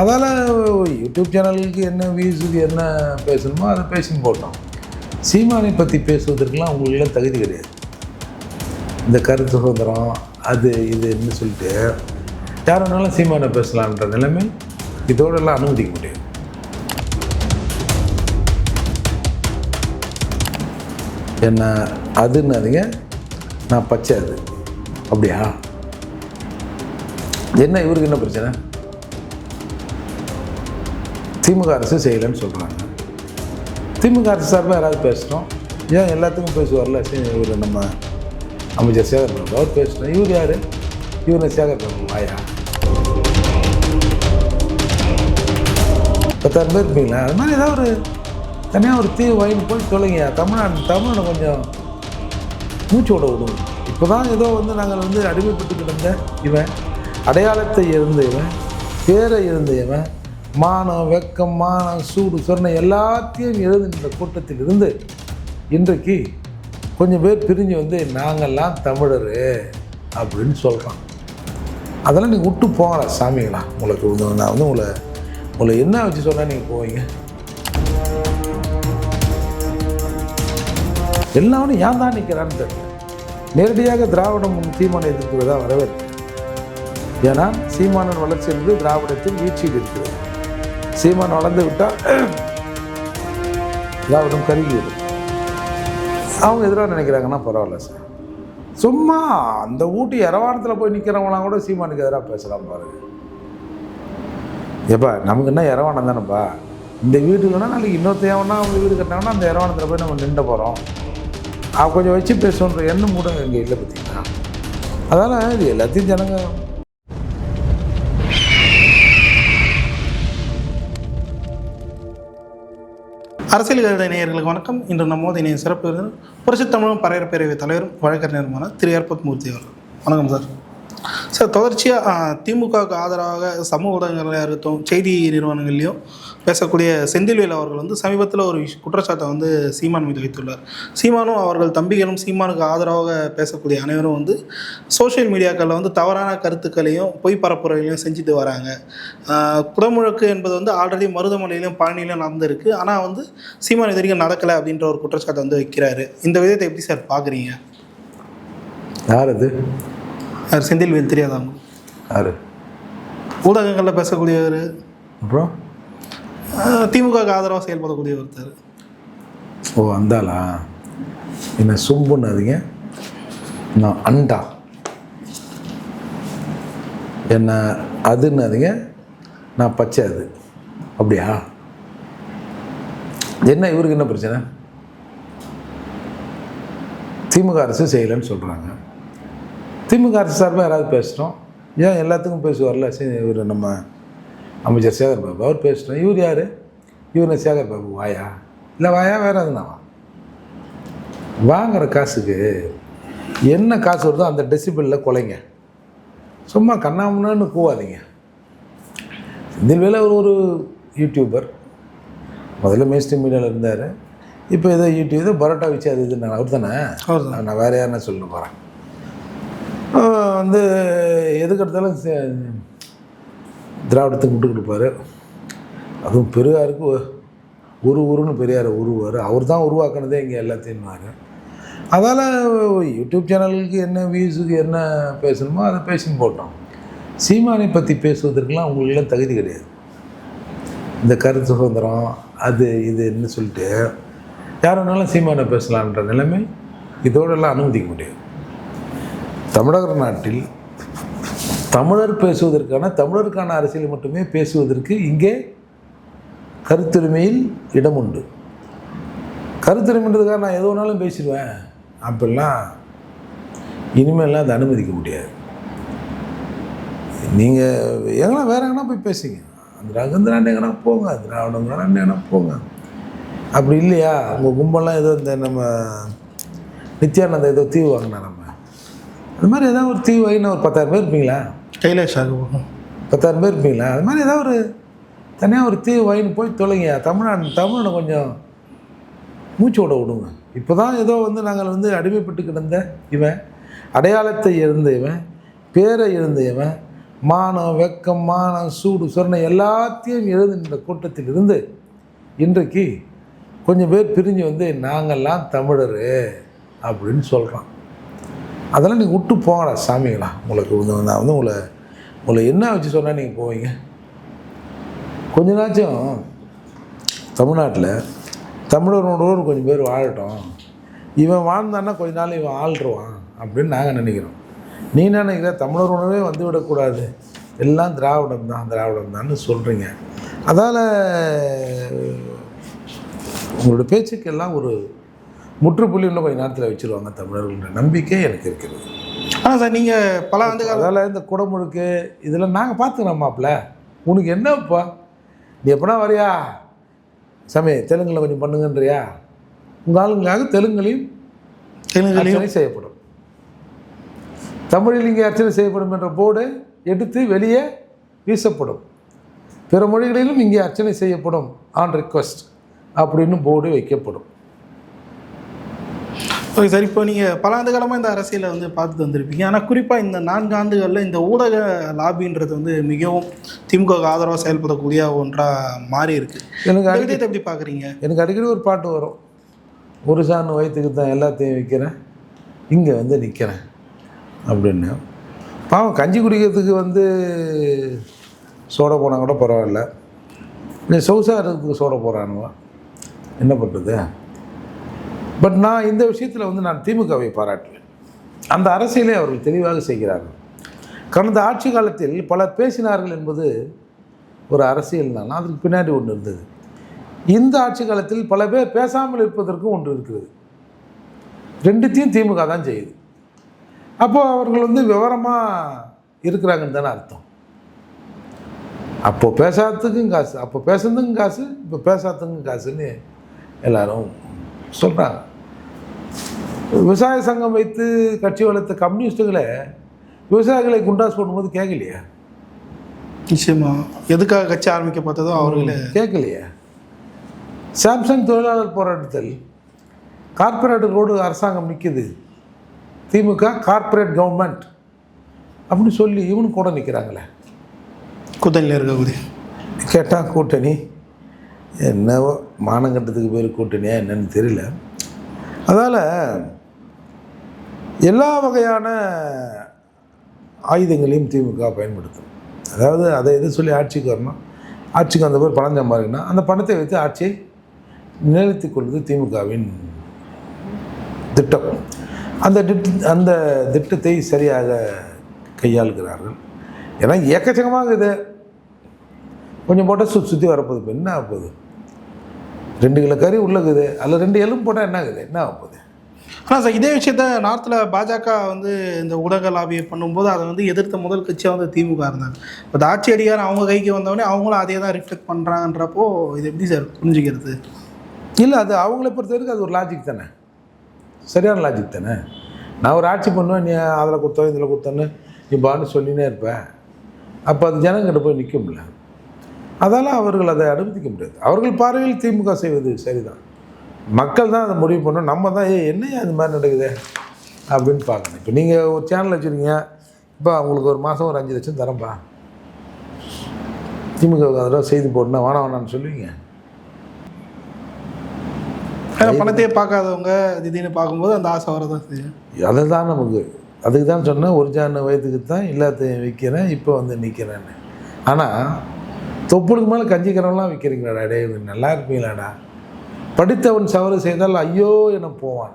அதால் யூடியூப் சேனலுக்கு என்ன வியூஸுக்கு என்ன பேசணுமோ அதை பேசி போட்டோம். சீமானை பற்றி பேசுவதற்கெல்லாம் உங்களுக்குலாம் தகுதி கிடையாது. இந்த கருத்து சுதந்திரம் அது இதுன்னு சொல்லிட்டு யார் வேணாலும் சீமானை பேசலான்ற நிலைமை இதோடெல்லாம் அனுமதிக்க முடியாது. என்ன அதுன்னாதீங்க நான் பச்சை அது. அப்படியா? என்ன இவருக்கு என்ன பிரச்சனை? திமுக அரசு செய்யலைன்னு சொல்கிறாங்க திமுக அரசு சார்பாக யாராவது பேசுகிறோம் ஏன் எல்லாத்துக்கும் பேசுவார்ல வரல? இவர் நம்ம அமைச்சர் சேகர் பாபு அவர் பேசுகிறோம் இவர் யார்? இவர் சேகர் பாபு வாயா? பத்தாயிரம் பேர் இருப்பீங்களா அது மாதிரி ஏதாவது ஒரு தனியாக ஒரு தீ வாங்கி போய் தொலைங்க தமிழ்நாடு தமிழ்நாடு கொஞ்சம் மூச்சு விட விடுவோம். இப்போ தான் ஏதோ வந்து நாங்கள் வந்து அடிமைப்பட்டு கிடந்த இவன் அடையாளத்தை இருந்த இவன் பேரை இருந்த இவன் மானம் வெக்கம் மானம் சூடு சொன்ன எல்லாத்தையும் எழுதின இந்த கூட்டத்தில் இருந்து இன்றைக்கு கொஞ்சம் பேர் பிரிஞ்சு வந்து நாங்கள்லாம் தமிழர் அப்படின்னு சொல்கிறான் அதெல்லாம் நீங்கள் விட்டு போங்கடா சாமிங்களா உங்களுக்கு வந்து நான் வந்து உங்களை உங்களை என்ன வச்சு சொன்னால் நீங்கள் போவீங்க? எல்லாரும் ஏன் தான் நிற்கிறான்னு தெரியல. நேரடியாக திராவிடம் சீமானை தான் வரவேற்கிறேன் ஏன்னா சீமானன் வளர்ச்சி என்பது திராவிடத்தின் வீழ்ச்சியில் இருக்கிறது. சீமான் வளர்ந்து விட்டால் திராவிடம் கருகிவிடும் அவங்க எதிராக நினைக்கிறாங்கன்னா பரவாயில்ல சார். சும்மா அந்த ஊட்டி எரவாணத்தில் போய் நிற்கிறவங்களாம் கூட சீமானுக்கு எதிராக பேசலாம் பாருங்க. ஏப்பா நமக்கு என்ன இரவாணம் தானேப்பா? இந்த வீடு இல்லைன்னா நாளைக்கு இன்னொருத்த அவங்க வீடு கட்டினாங்கன்னா அந்த இரவாணத்தில் போய் நம்ம நின்று போகிறோம் அவ கொஞ்சம் வச்சு பேசணுன்ற எண்ணம் கூட எங்கள் இல்லை பார்த்தீங்கன்னா அதனால் இது எல்லாத்தையும் ஜனங்க அரசியல் கருத நேயர்களுக்கு வணக்கம். இன்று நம்மோது இணைய சிறப்பு விருந்தினர் புரட்சி தமிழும் பரையர் பேரவை தலைவரும் வழக்கறிஞருமான திரு. ஏற்பத் மூர்த்தி அவர்கள். வணக்கம் சார். சார் தொடர்ச்சியாக திமுகவுக்கு ஆதரவாக சமூக ஊடகங்களாக இருக்கட்டும் செய்தி நிறுவனங்கள்லையும் பேசக்கூடிய செந்தில்வேல் அவர்கள் வந்து சமீபத்தில் ஒரு குற்றச்சாட்டை வந்து சீமான் மீது வைத்துள்ளார். சீமானும் அவர்கள் தம்பிகளும் சீமானுக்கு ஆதரவாக பேசக்கூடிய அனைவரும் வந்து சோஷியல் மீடியாக்களில் வந்து தவறான கருத்துக்களையும் பொய் பரப்புரைகளையும் செஞ்சுட்டு வராங்க. குடமுழக்கு என்பது வந்து ஆல்ரெடி மருதமலையிலும் பழனியிலும் நடந்திருக்கு. ஆனால் வந்து சீமான் இது வரைக்கும் நடக்கலை அப்படின்ற ஒரு குற்றச்சாட்டை வந்து வைக்கிறாரு. இந்த விதத்தை எப்படி சார் பார்க்குறீங்க யார் அது? செந்தில்வேல் தெரியாதாங்க யார்? ஊடகங்களில் பேசக்கூடியவர்? அப்புறம்? திமுகவுக்கு ஆதரவாக செயல்படக்கூடிய ஒருத்தர். ஓ அந்தாளா? என்ன சும்புன்னாதீங்க. நான் அண்டா. என்ன அதுன்னாதீங்க. நான் பச்சை அது. அப்படியா? என்ன இவருக்கு என்ன பிரச்சனை? திமுக அரசு செய்யலைன்னு சொல்கிறாங்க திமுக அரசு சார்பாக யாராவது பேசுகிறோம் ஏன் எல்லாத்துக்கும் பேசுவார்ல? சரி இவர் நம்ம அமைச்சர் சேகர் பாபு அவர் பேசுகிறோம் இவர் யார்? இவர் சேகர் பாபு வாயா? இல்லை வாயா வேற எதுனாவா வாங்குற காசுக்கு என்ன காசு வருதோ அந்த டெசிபிளில் கொலைங்க. சும்மா கண்ணாமுன்னு கூவாதீங்க. செந்தில்வேல அவர் ஒரு யூடியூபர் முதல்ல மேஸ்ட்ரீம் மீடியாவில் இருந்தார். இப்போ ஏதோ யூடியூப் ஏதோ பரோட்டா வச்சு அது இது அவர் தானே? அவர் தான். நான் வேறு யாருன்னா சொல்ல போகிறேன் வந்து எதுக்கு எடுத்தாலும் திராவிடத்துக்கு விட்டு கொடுப்பார் அதுவும் பெரியாருக்கு ஒரு உருன்னு பெரியார் உருவார். அவர் தான் உருவாக்குனதே இங்கே எல்லாத்தையும்னாரு. அதால் யூடியூப் சேனல்களுக்கு என்ன வியூஸுக்கு என்ன பேசணுமோ அதை பேசின்னு போட்டோம். சீமானை பற்றி பேசுவதற்கெல்லாம் உங்களுக்குலாம் தகுதி கிடையாது. இந்த கருத்து சுதந்திரம் அது இதுன்னு சொல்லிட்டு யார் வேணாலும் சீமானை பேசலான்ற நிலைமை இதோடெல்லாம் அனுமதிக்க முடியாது. தமிழக நாட்டில் தமிழர் பேசுவதற்கான தமிழருக்கான அரசியல் மட்டுமே பேசுவதற்கு இங்கே கருத்துரிமையில் இடம் உண்டு. கருத்துரிமைன்றதுக்காக நான் எது வேணாலும் பேசிடுவேன். அப்படிலாம் இனிமேலாம் அதை அனுமதிக்க முடியாது. நீங்கள் எங்கன்னா வேற எங்கன்னா போய் பேசுங்க. அந்த ரகந்திராண்டு எங்கன்னா போங்க திராவிடங்கிறாண்டு எங்கன்னா போங்க. அப்படி இல்லையா? உங்கள் கும்பலாம் ஏதோ இந்த நம்ம நித்யானந்த ஏதோ தீவு வாங்கினா நம்ம. அது மாதிரி ஏதாவது ஒரு தீவு வாங்கினா ஒரு பத்தாயிரம் பேர் இருப்பீங்களா? கைலாஷ் ஆகும். பத்தாயிரம் பேர் இருப்பீங்களா அது மாதிரி ஏதாவது ஒரு தனியாக ஒரு தீவு வாங்கின்னு போய் தொலைங்க. தமிழ்நாடு தமிழனை கொஞ்சம் மூச்சு விட விடுங்க. இப்போ தான் ஏதோ வந்து நாங்கள் வந்து அடிமைப்பட்டு கிடந்த இவன் அடையாளத்தை இழந்த இவன் பேரை இழந்த இவன் மானம் வெக்கம் மானம் சூடு சொரணை எல்லாத்தையும் எழுதுகின்ற கூட்டத்தில் இருந்து இன்றைக்கு கொஞ்சம் பேர் பிரிஞ்சு வந்து நாங்கள்லாம் தமிழர் அப்படின்னு சொல்கிறான் அதெல்லாம் நீங்கள் விட்டு போங்கடா சாமிகளா. உங்களுக்கு நான் வந்து உங்களை உங்களை என்ன வச்சு சொன்னால் நீங்கள் போவீங்க? கொஞ்ச நாச்சும் தமிழ்நாட்டில் தமிழரோட கொஞ்சம் பேர் வாழட்டும். இவன் வாழ்ந்தான்னா கொஞ்ச நாள் இவன் ஆள்ருவான் அப்படின்னு நாங்கள் நினைக்கிறோம். நீ நினைக்கிற? தமிழர் உணவே வந்து விடக்கூடாது. எல்லாம் திராவிடம் தான் திராவிடம் தான்னு சொல்கிறீங்க அதால் உங்களோட பேச்சுக்கெல்லாம் ஒரு முற்றுப்புள்ளி இன்னும் கொஞ்சம் நேரத்தில் வச்சுருவாங்க தமிழர்கள்ன்ற நம்பிக்கை எனக்கு இருக்கிறது. ஆனால் சார் நீங்கள் பல ஆண்டு அதால் இந்த குடமுழுக்கு இதெல்லாம் நாங்கள் பார்த்துக்கிறோம் மாப்பிள்ள உனக்கு என்னப்பா நீ எப்படா வரியா? சாமி தெலுங்கில் கொஞ்சம் பண்ணுங்கன்றியா? உங்கள் ஆளுங்களாக தெலுங்குலையும் தெலுங்குலையும் செய்யப்படும். தமிழில் இங்கே அர்ச்சனை செய்யப்படும் என்ற போர்டு எடுத்து வெளியே வீசப்படும். பிற மொழிகளிலும் இங்கே அர்ச்சனை செய்யப்படும். ஆன் ரிக்வெஸ்ட் அப்படின்னு போர்டு வைக்கப்படும். ஓகே சார் இப்போ நீங்கள் பல ஆண்டு காலமாக இந்த அரசியலை வந்து பார்த்துட்டு வந்திருப்பீங்க. ஆனால் குறிப்பாக இந்த நான்கு ஆண்டுகளில் இந்த ஊடக லாபின்றது வந்து மிகவும் திமுக ஆதரவாக செயல்படக்கூடிய ஒன்றாக மாறி இருக்கு எனக்கு அடிக்கடி எப்படி பார்க்குறீங்க? எனக்கு அடிக்கடி ஒரு பாட்டு வரும். ஒரு சாண் வயிற்றுக்கு தான் எல்லாத்தையும் விற்கிறேன் இங்கே வந்து நிற்கிறேன் அப்படின்னு. பாவம் கஞ்சி குடிக்கிறதுக்கு வந்து சோடா போனால் கூட பரவாயில்ல. இல்லை சொகுசாக இருக்கிறதுக்கு சோடா போகிறானுவா என்ன பண்ணுறது பட் நான் இந்த விஷயத்தில் வந்து நான் திமுகவை பாராட்டுவேன். அந்த அரசியலை அவர்கள் தெளிவாக செய்கிறார்கள். கடந்த ஆட்சி காலத்தில் பலர் பேசினார்கள் என்பது ஒரு அரசியல் தான். அதுக்கு பின்னாடி ஒன்று இருந்தது. இந்த ஆட்சி காலத்தில் பல பேர் பேசாமல் இருப்பதற்கும் ஒன்று இருக்கிறது. ரெண்டுத்தையும் திமுக தான் செய்யுது. அப்போது அவர்கள் வந்து விவரமாக இருக்கிறாங்கன்னு தானே அர்த்தம். அப்போது பேசாததுக்கும் காசு அப்போ பேசுறதுக்கும் காசு இப்போ பேசாததுக்கும் காசுன்னு எல்லாரும் சொல்கிறாங்க விவசாய சங்கம் வைத்து கட்சி வளர்த்த கம்யூனிஸ்ட்டுகளை விவசாயிகளை குண்டாஸ் போடும்போது கேட்கலையா நிச்சயமா. எதுக்காக கட்சி ஆரம்பிக்கப்பட்டதோ அவர்களே. கேட்கலையே சாம்சங் தொழிலாளர் போராட்டத்தில் கார்ப்பரேட்டரோடு அரசாங்கம் நிற்குது திமுக கார்ப்பரேட் கவர்மெண்ட். அப்படின்னு சொல்லி இவனு கூட நிற்கிறாங்களே கூட்டணியில் இருக்கக்கூடிய. கேட்டால் கூட்டணி. என்னவோ மானங்கட்டத்துக்கு பேர் கூட்டணியா என்னன்னு தெரியல. அதால் எல்லா வகையான ஆயுதங்களையும் திமுக பயன்படுத்தும். அதாவது அதை எது சொல்லி ஆட்சிக்கு வரணும்? ஆட்சிக்கு அந்த பேர் பணம் சம்பாதிக்கணும் அந்த பணத்தை வைத்து ஆட்சியை நிலைத்து கொள்வது திமுகவின் திட்டம். அந்த திட்ட அந்த திட்டத்தை சரியாக கையாளுகிறார்கள். ஏன்னா எக்கச்சக்கமாக இது. கொஞ்சம் போட்டால் சுற்றி சுற்றி வரப்போகுது. இப்போ என்ன ஆகப்போகுது? ரெண்டு கிலோ கறி உள்ளக்குது அதில் ரெண்டு எலும்பு போட்டால் என்ன ஆகுது என்ன ஆகப்போகுது ஆனால் சார் இதே விஷயத்த நார்த்தில் பாஜக வந்து இந்த ஊடக லாபியை பண்ணும்போது அதை வந்து எதிர்த்த முதல் கட்சியாக வந்து திமுக இருந்தாங்க. இப்போ ஆட்சி அதிகாரம் அவங்க கைக்கு வந்தவொடனே அவங்களும் அதே தான் ரிஃப்ளெக்ட் பண்ணுறாங்கன்றப்போ இது எப்படி சார் புரிஞ்சுக்கிறது? இல்லை அது அவங்கள பொறுத்த வரைக்கும் அது ஒரு லாஜிக் தானே? சரியான லாஜிக் தானே? நான் ஒரு ஆட்சி பண்ணுவேன் நீ அதில் கொடுத்தோம் இதில் கொடுத்தோன்னு நீ பான்னு சொல்லினே இருப்பேன் அப்போ அது ஜனங்கிட்ட போய் நிற்கும்ல அதால் அவர்கள் அதை அனுமதிக்க முடியாது. அவர்கள் பார்வையில் திமுக செய்வது சரிதான். மக்கள் தான் அதை முடிவு பண்ணணும். நம்ம தான் ஏ என்னையா இந்த மாதிரி நடக்குது? அப்படின்னு பார்க்கணும். இப்போ நீங்கள் ஒரு சேனல் வச்சுருக்கீங்க. இப்போ உங்களுக்கு ஒரு மாதம் ஒரு அஞ்சு லட்சம் தரேன்ப்பா திமுக அதெல்லாம் செய்தி போடணும் வேணாம் வேணாம்னு சொல்லுவீங்க. பணத்தையே பார்க்காதவங்க திடீர்னு பார்க்கும்போது அந்த ஆசை வரதான் செய்யும். அதை தான் நமக்கு. அதுக்கு தான் சொன்னேன் ஒரு ஜான வயதுக்கு தான் எல்லாத்தையும் விற்கிறேன் இப்போ வந்து நிற்கிறேன்னு ஆனால் தொப்புளுக்கு மேலே கஞ்சிக்கிறவெல்லாம் விற்கிறீங்களாடா டே நல்லா இருப்பீங்களாடா. படித்தவன் சவறு செய்தால் ஐயோ என போவான்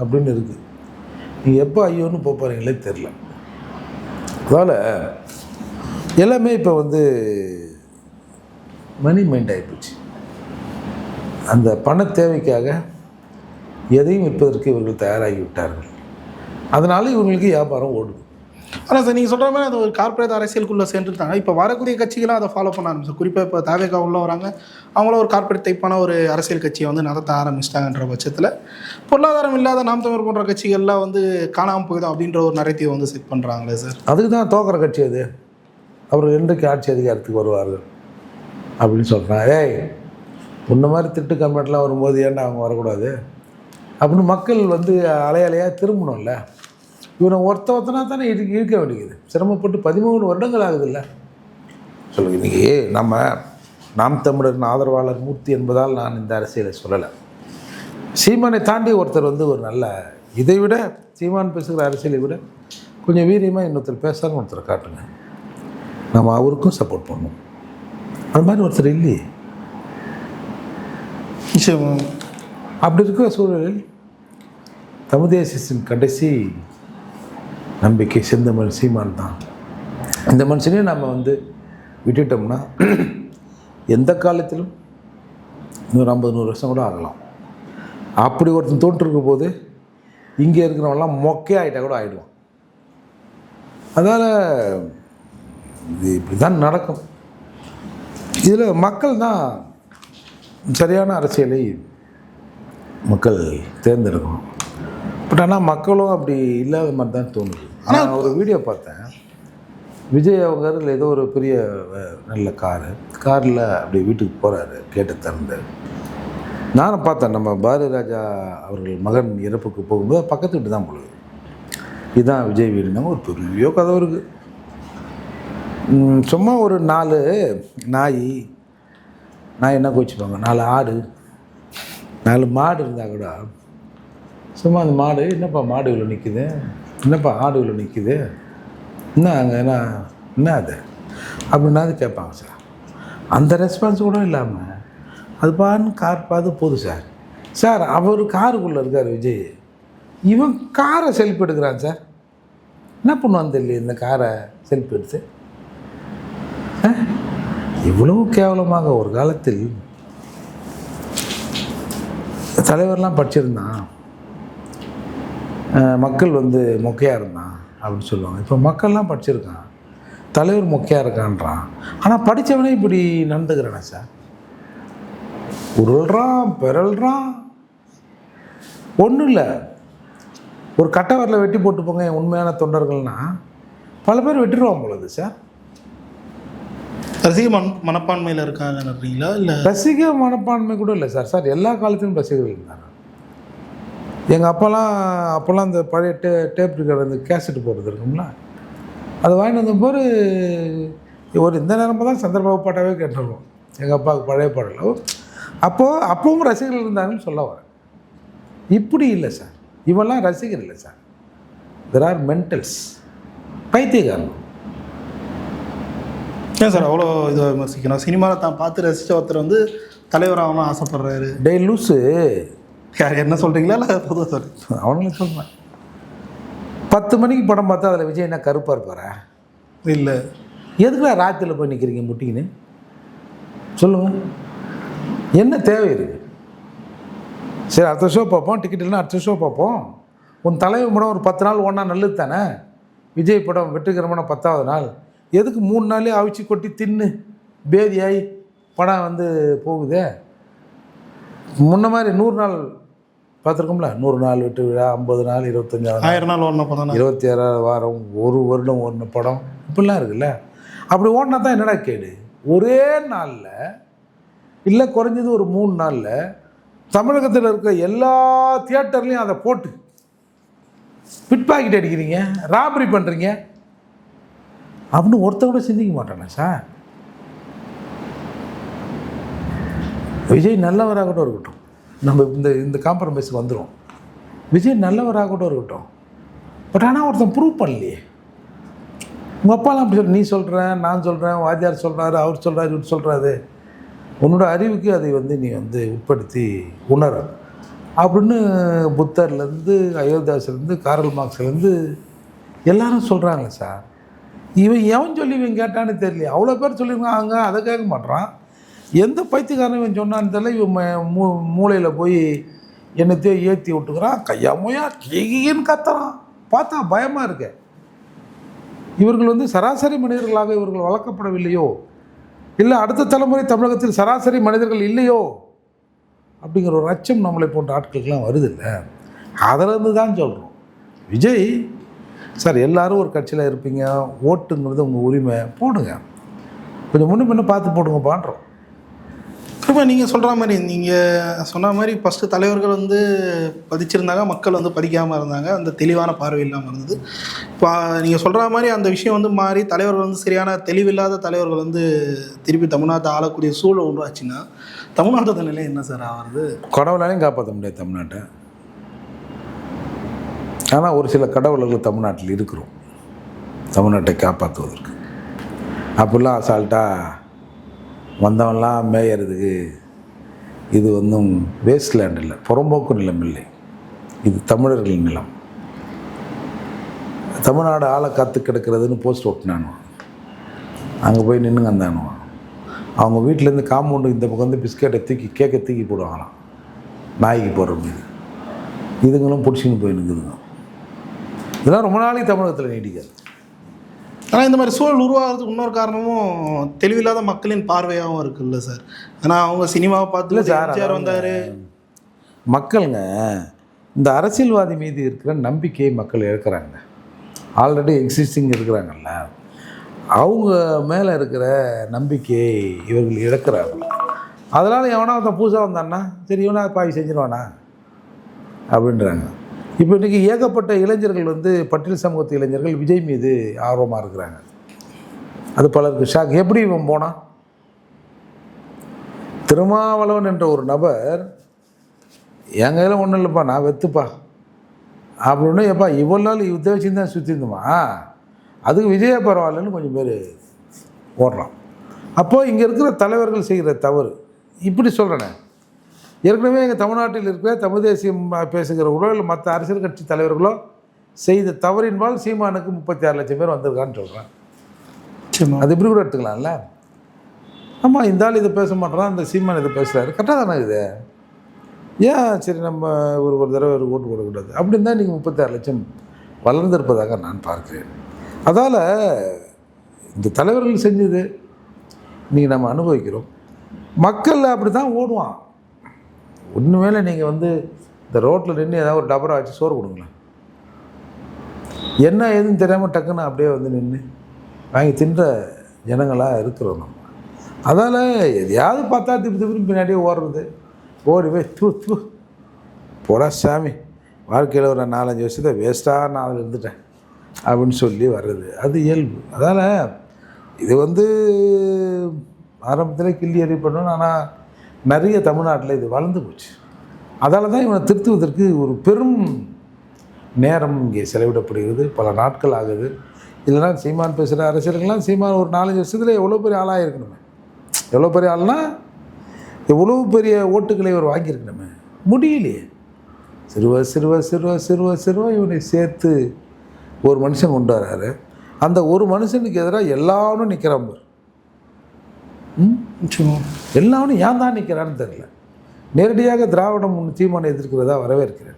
அப்படின்னு இருக்குது நீங்கள் எப்போ ஐயோன்னு போக போகிறீங்களே தெரில அதனால் எல்லாமே இப்போ வந்து மணி மைண்ட் ஆகிப்போச்சு அந்த பண தேவைக்காக எதையும் விற்பதற்கு இவர்கள் தயாராகி விட்டார்கள். அதனால் இவங்களுக்கு வியாபாரம் ஓடுது. ஆனால் சார் நீங்கள் சொல்கிற மாதிரி அது ஒரு கார்ப்பரேட் அரசியலுக்குள்ளே சேர்ந்துருந்தாங்க இப்போ வரக்கூடிய கட்சிகளும் அதை ஃபாலோ பண்ண ஆரம்பிச்சு குறிப்பாக இப்போ தாவேகா உள்ள வராங்க. அவங்களும் ஒரு கார்ப்பரேட் டைப்பான ஒரு அரசியல் கட்சியை வந்து நடத்த ஆரம்பிச்சிட்டாங்கன்ற பட்சத்தில் பொருளாதாரம் இல்லாத நாம் தமிழ் போன்ற கட்சிகள்லாம் வந்து காணாமல் போயிடும் அப்படின்ற ஒரு நரேட்டிவ் வந்து செட் பண்ணுறாங்களே சார். அதுக்கு தான் தோக்கிற கட்சி அது. அவர் இன்றைக்கு ஆட்சி அதிகாரத்துக்கு வருவார்கள் அப்படின்னு சொல்கிறான் ஏய் இந்த மாதிரி திட்டு கம்பெனிலாம் வரும்போது ஏன்டா அவங்க வரக்கூடாது? அப்படின்னு மக்கள் வந்து அலையலையாக திரும்பணும்ல. இவனை ஒருத்த ஒருத்தனா தானே இழுக்க இருக்க வேண்டியது. சிரமப்பட்டு பதிமூணு வருடங்கள் ஆகுதுல்ல. சொல்லுங்க இன்னைக்கு நம்ம நாம் தமிழரின் ஆதரவாளர் மூர்த்தி என்பதால் நான் இந்த அரசியலை சொல்லலை. சீமானை தாண்டி ஒருத்தர் வந்து ஒரு நல்ல இதை விட சீமான் பேசுகிற அரசியலை விட கொஞ்சம் வீரியமாக இன்னொருத்தர் பேசாமல் ஒருத்தர் காட்டுங்க. நம்ம அவருக்கும் சப்போர்ட் பண்ணுவோம். அது மாதிரி ஒருத்தர் இல்லையே. அப்படி இருக்கிற சூழலில் தமிழ் தேசியத்தின் கடைசி நம்பிக்கை செந்தமிழ் சீமான் தான் இந்த மனுஷனையும் நம்ம வந்து விட்டுட்டோம்னா எந்த காலத்திலும் நூறு ஐம்பது நூறு வருஷம் கூட ஆகலாம். அப்படி ஒருத்தன் தோன்றிருக்கும் போது இங்கே இருக்கிறவங்களாம் மொக்கே ஆகிட்டா கூட ஆகிடுவான் அதனால் இது இப்படி தான் நடக்கும். இதில் மக்கள் தான் சரியான அரசியலை மக்கள் தேர்ந்தெடுக்கணும். பட் ஆனால் மக்களும் அப்படி இல்லாத மாதிரி தான் தோணுது. ஆனால் நான் ஒரு வீடியோ பார்த்தேன். விஜய் அவங்க அதில் ஏதோ ஒரு பெரிய நல்ல காரு. காரில் அப்படி வீட்டுக்கு போகிறாரு கேட்டு திறந்து. நானும் பார்த்தேன் நம்ம பாரதி ராஜா அவர்கள் மகன் இறப்புக்கு போகும்போது பக்கத்து வீட்டு தான் பொழுது இதுதான் விஜய் வீடுனாங்க ஒரு பெரிய கதவு இருக்குது சும்மா ஒரு நாலு நாய் நாய் என்ன கோச்சிப்பாங்க நாலு ஆடு. நாலு மாடு இருந்தால் கூட சும்மா அந்த மாடு என்னப்பா மாடு இவ்வளோ நிற்குது என்னப்பா ஆடுகளை நிற்குது என்ன அங்கே என்ன என்ன அது? அப்படின்னாது கேட்பாங்க சார். அந்த ரெஸ்பான்ஸ் கூட இல்லாமல் அது பாருன்னு கார் பார்த்து போதும் சார். சார் அவர் காருக்குள்ளே இருக்கார் விஜய். இவன் காரை செல்ஃபி எடுக்கிறான் சார். என்ன பண்ணுவான் தெரியல இந்த காரை செல்ஃபி எடுத்து? இவ்வளவு கேவலமாக ஒரு காலத்தில் தலைவர்லாம் படிச்சிருந்தான். மக்கள் வந்து மொக்கையாக இருந்தான் அப்படின்னு சொல்லுவாங்க. இப்போ மக்கள்லாம் படிச்சிருக்கான். தலைவர் மொக்கையாக இருக்கான்றான். ஆனால் படித்தவனே இப்படி நடந்துக்கிறானே சார். உருள்றான் பிறல்றான். ஒன்றும் இல்லை. ஒரு கட்டவரில் வெட்டி போட்டு போங்க என் உண்மையான தொண்டர்கள்னா பல பேர் வெட்டிடுவான் பொழுது சார். ரசிக மன மனப்பான்மையில் இருக்காங்கன்றீங்களா? இல்லை ரசிக மனப்பான்மை கூட இல்லை சார். சார் எல்லா காலத்திலும் ரசிகர்கள் இருந்தாங்க. எங்கள் அப்பாலாம் அப்போல்லாம் இந்த பழைய டே டேப் இருக்கிற அந்த கேசட் போடுறது இருக்கும்ல? அதை வாங்கிட்டு வந்த போது ஒரு இந்த நேரமாக தான் சந்திரபாபு பாட்டாவே கேட்டுருவோம் எங்கள் அப்பாவுக்கு பழைய பாடல. அப்போது அப்பவும் ரசிகர்கள் இருந்தாங்கன்னு சொல்ல வரேன். இப்படி இல்லை சார். இவெல்லாம் ரசிகர் இல்லை சார். தெர் ஆர் மென்டல்ஸ் பைத்தியக்காரன். ஏன் சார் அவ்வளோ இதை விமர்சிக்கணும் சினிமாவில் தான் பார்த்து ரசித்த ஒருத்தர் வந்து தலைவராகணும் ஆசைப்படுறாரு. டே லூஸு யார் என்ன சொல்கிறீங்களா இல்லை பொதுவாக சார் அவனுங்களும் சொல்கிறேன் பத்து மணிக்கு படம் பார்த்தா அதில் விஜய் என்ன கருப்பாக இருப்பாரா? இல்லை. எதுக்குடா ராத்திரியில் போய் நிற்கிறீங்க முட்டிக்கின்னு? சொல்லுங்கள் என்ன தேவை இருக்குது சரி அடுத்த ஷோ பார்ப்போம். டிக்கெட் இல்லைன்னா அடுத்த ஷோ பார்ப்போம். உன் தலைவர் படம் ஒரு பத்து நாள் ஒன்றா நல்லது தானே? விஜய் படம் வெற்றிகரமான பத்தாவது நாள். எதுக்கு மூணு நாளே அவிச்சு கொட்டி தின்னு பேதியாகி படம் வந்து போகுதே? முன்ன மாதிரி நூறு நாள் பார்த்துருக்கோம்ல நூறு நாள் விட்டு விழா ஐம்பது நாள் இருபத்தஞ்சாவது நாள். ஆயிரம் நாள் அப்போ தானே? இருபத்தி ஆறாவது வாரம் ஒரு வருடம் ஒன்று படம். இப்படிலாம் இருக்குல்ல? அப்படி ஓடினா தான் என்னடா கேடு? ஒரே நாளில் இல்லை குறைஞ்சது ஒரு மூணு நாளில் தமிழகத்தில் இருக்க எல்லா தியேட்டர்லேயும் அதை போட்டு பிட் பாக்கெட் அடிக்கிறீங்க ராபரி பண்ணுறீங்க அப்படின்னு ஒருத்தன் கூட சிந்திக்க மாட்டானே சார்? விஜய் நல்லவராக கூட இருக்கட்டும். நம்ம இந்த இந்த காம்ப்ரமைஸுக்கு வந்துடும் விஜய் நல்லவராக கூட இருக்கட்டும். பட் ஆனால் ஒருத்தன் ப்ரூவ் பண்ணலையே. உங்கள் அப்பாலாம் அப்படி சொல்ற நீ சொல்கிறேன் நான் சொல்கிறேன் வாத்தியார் சொல்கிறாரு அவர் சொல்கிறாரு இவர் சொல்கிறாரு உன்னோட அறிவுக்கு அதை வந்து நீ வந்து உட்படுத்தி உணர அப்படின்னு புத்தர்லேருந்து அயோத்தியாஸ்லேருந்து காரல் மார்க்ஸ்லேருந்து எல்லாரும் சொல்கிறாங்க சார். இவன் எவன் சொல்லி இவன் கேட்டான்னு தெரியல அவ்வளோ பேர் சொல்லியிருக்காங்க அதை கேட்க மாட்டான் எந்த பைத்தியக்காரன் இவன் சொன்னான்னு தெரியல. இவன் மூ மூளையில் போய் என்னத்தையோ ஏற்றி விட்டுக்கிறான் கையா மொயா கீன்னு கத்துறான். பார்த்தா பயமாக இருக்கு. இவர்கள் வந்து சராசரி மனிதர்களாக இவர்கள் வளர்க்கப்படவில்லையோ? இல்லை அடுத்த தலைமுறை தமிழகத்தில் சராசரி மனிதர்கள் இல்லையோ? அப்படிங்கிற ஒரு அச்சம் நம்மளை போன்ற ஆட்களுக்கெல்லாம் வருது இல்லை அதிலிருந்து தான் சொல்கிறோம் விஜய் சார் எல்லாரும் ஒரு கட்சியில் இருப்பீங்க. ஓட்டுங்கிறது உங்கள் உரிமை. போடுங்க. கொஞ்சம் முன்ன பின்ன பார்த்து போடுங்க பாடுறோம் இப்போ நீங்கள் சொல்கிற மாதிரி நீங்கள் சொன்ன மாதிரி ஃபஸ்ட்டு தலைவர்கள் வந்து பதிச்சிருந்தாங்க மக்கள் வந்து பதிக்காமல் இருந்தாங்க. அந்த தெளிவான பார்வை இல்லாமல் இருந்தது. இப்போ நீங்கள் சொல்கிற மாதிரி அந்த விஷயம் வந்து மாறி தலைவர்கள் வந்து சரியான தெளிவில்லாத தலைவர்கள் வந்து திருப்பி தமிழ்நாட்டை ஆளக்கூடிய சூழல் உருவாச்சுன்னா தமிழ்நாட்டோட நிலை என்ன சார் ஆகிறது? கடவுளாலையும் காப்பாற்ற முடியாது தமிழ்நாட்டை. ஆனால் ஒரு சில கடவுளர்கள் தமிழ்நாட்டில் இருக்கிறோம். தமிழ்நாட்டை காப்பாற்றுவதற்கு அப்படிலாம் அசால்ட்டாக வந்தவன்லாம் மேயறதுக்கு இது ஒன்றும் வேஸ்ட் லேண்ட் இல்லை. புறம்போக்கு நிலம் இல்லை. இது தமிழர்கள் நிலம். தமிழ்நாடு ஆளை காத்து கிடக்கிறதுன்னு போஸ்ட் ஒட்டினானுவான் அங்கே போய் நின்றுங்க அந்தானுவான் அவங்க வீட்டிலேருந்து காம்பவுண்டு இந்த பக்கம் வந்து பிஸ்கெட்டை தூக்கி கேக்கை தூக்கி போடுவாங்களாம். நாய்க்கு போடுற மீது. இதுங்களும் பிடிச்சின்னு போய் நிற்குதுங்க இதெல்லாம் ரொம்ப நாளைக்கு தமிழகத்தில் நீடிக்காது. ஆனால் இந்த மாதிரி சூழல் உருவாகிறதுக்கு இன்னொரு காரணமும் தெளிவில்லாத மக்களின் பார்வையாகவும் இருக்குல்ல சார். ஏன்னா அவங்க சினிமாவை பார்த்து சார் வந்தார். மக்களுங்க இந்த அரசியல்வாதி மீது இருக்கிற நம்பிக்கையை மக்கள் இழக்கிறாங்க ஆல்ரெடி எக்ஸிஸ்டிங் இருக்கிறாங்கல்ல. அவங்க மேலே இருக்கிற நம்பிக்கையை இவர்கள் இழக்கிறார்கள் அதனால் எவனா ஒருத்தன் புதுசாக வந்தான்னா சரி இவனா பாய் செஞ்சிருவானா? அப்படின்றாங்க. இப்போ இன்றைக்கி ஏகப்பட்ட இளைஞர்கள் வந்து பட்டியல் சமூகத்து இளைஞர்கள் விஜய் மீது ஆர்வமாக இருக்கிறாங்க. அது பலருக்கு ஷாக் எப்படி இவன் போனான் திருமாவளவன் என்ற ஒரு நபர் என் கையில் ஒன்றும் இல்லைப்பா நான் வெத்துப்பா. அப்படின்னு எப்பா இவ்வளோ நாள் யுத்த வச்சு தான் சுற்றிருந்தோமா அதுக்கு விஜய பரவாயில்லன்னு கொஞ்சம் பேர் ஓடுறான். அப்போது இங்கே இருக்கிற தலைவர்கள் செய்கிற தவறு இப்படி சொல்கிறேனே ஏற்கனவே எங்கள் தமிழ்நாட்டில் இருக்கிற தமிழ் தேசியம் பேசுகிறவர்களோ இல்லை மற்ற அரசியல் கட்சி தலைவர்களோ செய்த தவறின்பால் சீமானுக்கு முப்பத்தி ஆறு லட்சம் பேர் வந்திருக்கான்னு சொல்கிறேன் அது இப்படி கூட எடுத்துக்கலாம்ல? ஆமாம் இந்த ஆள் இதை பேச மாட்டேறான் இந்த சீமான் இதை பேசுகிறாரு கரெக்டாக தானே இது? ஏன் சரி நம்ம ஒரு ஒரு தடவை ஒரு ஓட்டு போடக்கூடாது? அப்படின்னு தான் நீங்கள் முப்பத்தாறு லட்சம் வளர்ந்திருப்பதாக நான் பார்க்கிறேன். அதால் இந்த தலைவர்கள் செஞ்சது இன்றைக்கி நம்ம அனுபவிக்கிறோம். மக்கள் அப்படி தான் ஓடுவான். ஒன்றுமேல நீங்கள் வந்து இந்த ரோட்டில் நின்று ஏதாவது ஒரு டபரா வச்சு சோறு கொடுங்களேன் என்ன ஏதுன்னு தெரியாமல் டக்குன்னு அப்படியே வந்து நின்று வாங்கி தின்ற ஜனங்களாக இருக்கிறோம் நம்ம. அதால் எதையாவது பார்த்தா திருப்பி திருப்பி பின்னாடியே ஓடுறது. ஓடி போய் தூ தூ. போடா சாமி வாழ்க்கையில் ஒரு நாலஞ்சு வருஷத்தை வேஸ்ட்டாக நான் அதில் இருந்துட்டேன் அப்படின்னு சொல்லி வர்றது. அது இயல்பு. அதால் இது வந்து ஆரம்பத்தில் கிள்ளி எறியப்படணும் ஆனால் நிறைய தமிழ்நாட்டில் இது வளர்ந்து போச்சு. அதால் தான் இவனை திருத்துவதற்கு ஒரு பெரும் நேரம் இங்கே செலவிடப்படுகிறது. பல நாட்கள் ஆகுது. இல்லைனா சீமான் பேசுகிற அரசியலுக்கெல்லாம் சீமான் ஒரு நாலஞ்சு வருஷத்தில் எவ்வளோ பெரிய ஆளாக இருக்கணுமே. எவ்வளோ பெரிய ஆள்னா எவ்வளோ பெரிய ஓட்டுகளை இவர் வாங்கியிருக்கணுமே. முடியலையே. சிறுவ சிறுவ சிறுவ சிறுவ சிறுவ இவனை சேர்த்து ஒரு மனுஷன் கொண்டு வர்றாரு அந்த ஒரு மனுஷனுக்கு எதிராக எல்லாரும் நிற்கிறான் பாரு ம்? நிச்சயமா. எல்லாரும் ஏன் தான் நிற்கிறான்னு தெரியல. நேரடியாக திராவிடம் முன் சீமானை எதிர்க்கிறதா வரவேற்கிறேன்.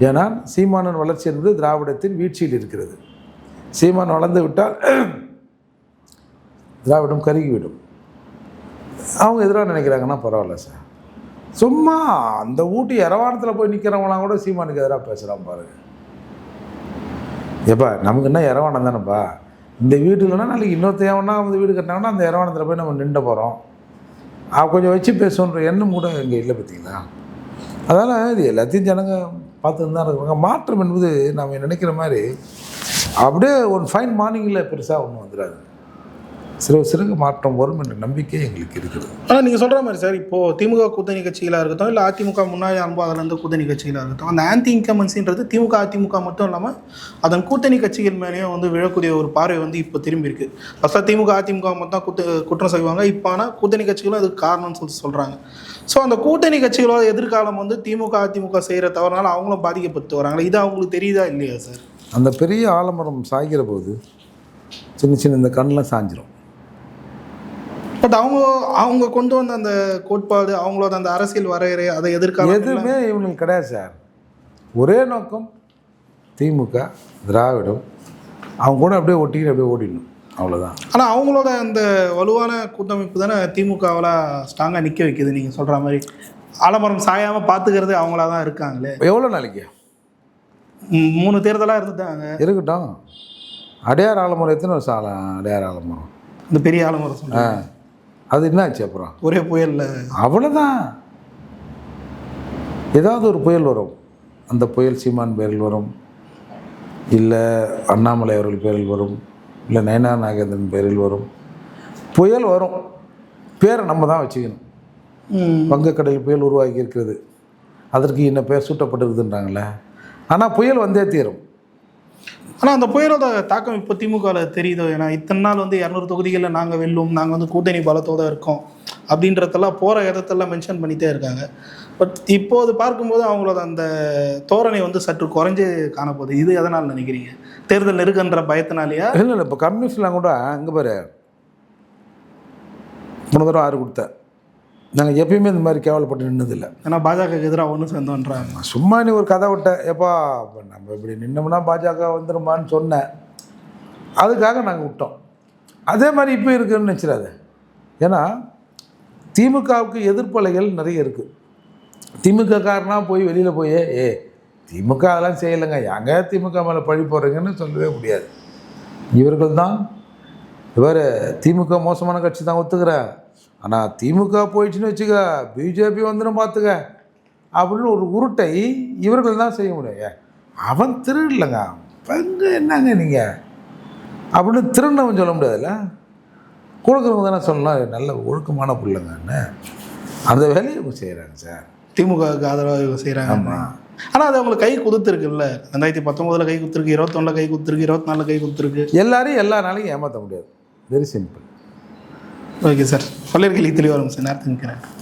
ஏன்னா சீமானன் வளர்ச்சி என்பது திராவிடத்தின் வீழ்ச்சியில் இருக்கிறது. சீமான் வளர்ந்து விட்டால் திராவிடம் கருகிவிடும். அவங்க எதிராக நினைக்கிறாங்கன்னா பரவாயில்ல சார். சும்மா அந்த ஊட்டி இரவாணத்தில் போய் நிற்கிறவங்களாம் கூட சீமானுக்கு எதிராக பேசுகிறான் பாருங்க. ஏப்பா நமக்கு என்ன இரவாணம் தானேப்பா? இந்த வீடு இல்லைன்னா நாளைக்கு இன்னொருத்த வந்து வீடு கட்டினாங்கன்னா அந்த இரவானத்தில் போய் நம்ம நின்று போகிறோம் கொஞ்சம் வச்சு பேசணுன்ற எண்ணம் கூட இங்கே இல்லை பார்த்தீங்களா அதனால் இது எல்லாத்தையும் ஜனங்க பார்த்துட்டு தான் இருக்கிறாங்க மாற்றம் என்பது நம்ம நினைக்கிற மாதிரி அப்படியே ஒரு ஃபைன் மார்னிங்கில் பெருசாக ஒன்றும் வந்துடாது. சிறு சிறுக மாற்றம் வரும் என்ற நம்பிக்கை எங்களுக்கு இருக்கிறது. ஆனால் நீங்கள் சொல்கிற மாதிரி சார் இப்போது திமுக கூட்டணி கட்சிகளாக இருக்கட்டும் இல்லை அதிமுக முன்னாடி அனுபவம் அதில் இருந்து கூட்டணி கட்சிகளாக இருக்கட்டும் அந்த ஆன்டி இன்கமன்சின்றது திமுக அதிமுக மட்டும் இல்லாமல் அதன் கூட்டணி கட்சிகள் மேலேயும் வந்து விழக்கூடிய ஒரு பார்வை வந்து இப்போ திரும்பி இருக்கு. ஃபஸ்ட்டாக திமுக அதிமுக மட்டும் குத்த குற்றம் செய்வாங்க இப்போ ஆனால் கூட்டணி கட்சிகளும் அதுக்கு காரணம்னு சொல்லி சொல்கிறாங்க ஸோ அந்த கூட்டணி கட்சிகளோட எதிர்காலம் வந்து திமுக அதிமுக செய்கிற தவறுனால அவங்களும் பாதிக்கப்பட்டு வராங்களா இது அவங்களுக்கு தெரியுதா இல்லையா சார்? அந்த பெரிய ஆலமரம் சாய்கிற போது சின்ன சின்ன இந்த கண்ணெலாம் சாஞ்சிரும். பட் அவங்க அவங்க கொண்டு வந்த அந்த கோட்பாடு அவங்களோட அந்த அரசியல் வரையறை அதை எதிர்காலம் எதுவுமே இவங்களுக்கு கிடையாது சார். ஒரே நோக்கம் திமுக திராவிடம். அவங்க கூட அப்படியே ஒட்டிக்கிட்டு அப்படியே ஓடிடணும். அவ்வளோதான் ஆனால் அவங்களோட அந்த வலுவான கூட்டமைப்பு தானே திமுகவில் ஸ்ட்ராங்காக நிற்க வைக்குது நீங்கள் சொல்கிற மாதிரி. ஆலமரம் சாயாமல் பார்த்துக்கிறது அவங்களா தான் இருக்காங்களே. எவ்வளோ நாளைக்கு? மூணு தேர்தலாக இருந்துட்டாங்க. இருக்கட்டும். அடையார் ஆலமரம் எத்தனை வருஷம் ஆல அடையார் ஆலமரம்? இந்த பெரிய ஆலமரம் ஆ. சொல்லுங்க அது என்னாச்சு அப்புறம்? ஒரே புயலில். அவ்வளோதான் ஏதாவது ஒரு புயல் வரும். அந்த புயல் சீமான் பேரில் வரும். இல்லை அண்ணாமலை அவர்கள் பேரில் வரும். இல்லை நயனா நாகேந்திரன் பேரில் வரும். புயல் வரும். பேரை நம்ம தான் வச்சுக்கணும். வங்கக்கடல் புயல் உருவாகி இருக்கிறது. அதற்கு என்ன பேர் சூட்டப்பட்டிருக்குதுன்றாங்களே. ஆனால் புயல் வந்தே தீரும். ஆனால் அந்த புயலோட தாக்கம் இப்போ திமுகவில் தெரியுதோ? ஏன்னா இத்தனை நாள் வந்து இரநூறு தொகுதிகளில் நாங்கள் வெல்லும் நாங்கள் வந்து கூட்டணி பலத்தோடு இருக்கோம் அப்படின்றதெல்லாம் போகிற இடத்தெல்லாம் மென்ஷன் பண்ணிகிட்டே இருக்காங்க. பட் இப்போது பார்க்கும்போது அவங்களோட அந்த தோரணை வந்து சற்று குறைஞ்சு காணப்போகுது. இது எதனால் நினைக்கிறீங்க? தேர்தல் இருக்குன்ற பயத்தினாலேயா? இல்லை இல்லை. இப்போ கம்யூனிஸ்ட்லாம் கூட அங்கே பாரு. மூணு தடவை ஆறு கொடுத்தேன். நாங்கள் எப்பயுமே இந்த மாதிரி கேவலப்பட்டு நின்னதில்லை. ஏன்னா பாஜகவுக்கு எதிராக ஒன்று சேர்ந்தோன்றாங்க சும்மா நீ ஒரு கதை விட்ட எப்பா இப்ப நம்ம இப்படி நின்னோம்னா பாஜக வந்துருமான்னு சொன்னேன். அதுக்காக நாங்கள் விட்டோம். அதே மாதிரி இப்போ இருக்குன்னு நினச்சிடாத. ஏன்னா திமுகவுக்கு எதிர்ப்பலைகள் நிறைய இருக்குது திமுக காரனாக போய் வெளியில் போய் ஏ திமுக அதெல்லாம் செய்யலைங்க. எங்க திமுக மேலே பழி போடுறீங்கன்னு சொல்லவே முடியாது. இவர்கள் தான் இவர் திமுக மோசமான கட்சி தான் ஒத்துக்கிறேன் ஆனால் திமுக போயிடுச்சுன்னு வச்சுக்க பிஜேபி வந்துடும் பார்த்துக்க. அப்படின்னு ஒரு உருட்டை இவர்கள் தான் செய்ய முடியும். அவன் திருடலைங்க. பங்கு என்னங்க நீங்கள் அப்படின்னு திருநவன் சொல்ல முடியாதுல்ல? கொடுக்குறவங்க தானே சொல்லலாம் நல்ல ஒழுக்கமான பிள்ளைங்கன்னு அந்த வேலையை இவங்க செய்கிறாங்க சார். திமுகவுக்கு ஆதரவாக இவங்க செய்கிறாங்க ஆமாம் ஆனால் அது அவங்களுக்கு கை குடுத்துருக்குல்ல. ரெண்டாயிரத்தி பத்தொம்போதில் கை குத்துருக்கு இருபத்தொன்னில் கை குத்துருக்கு இருபத்தி நாலில் கை குத்துருக்கு எல்லாரையும் எல்லா நாளையும் ஏமாற்ற முடியாது. Very simple okay sir. பள்ளியர்கள் தெளிவாக வரும் சார். நேரத்துக்கு நிற்கிறேன்.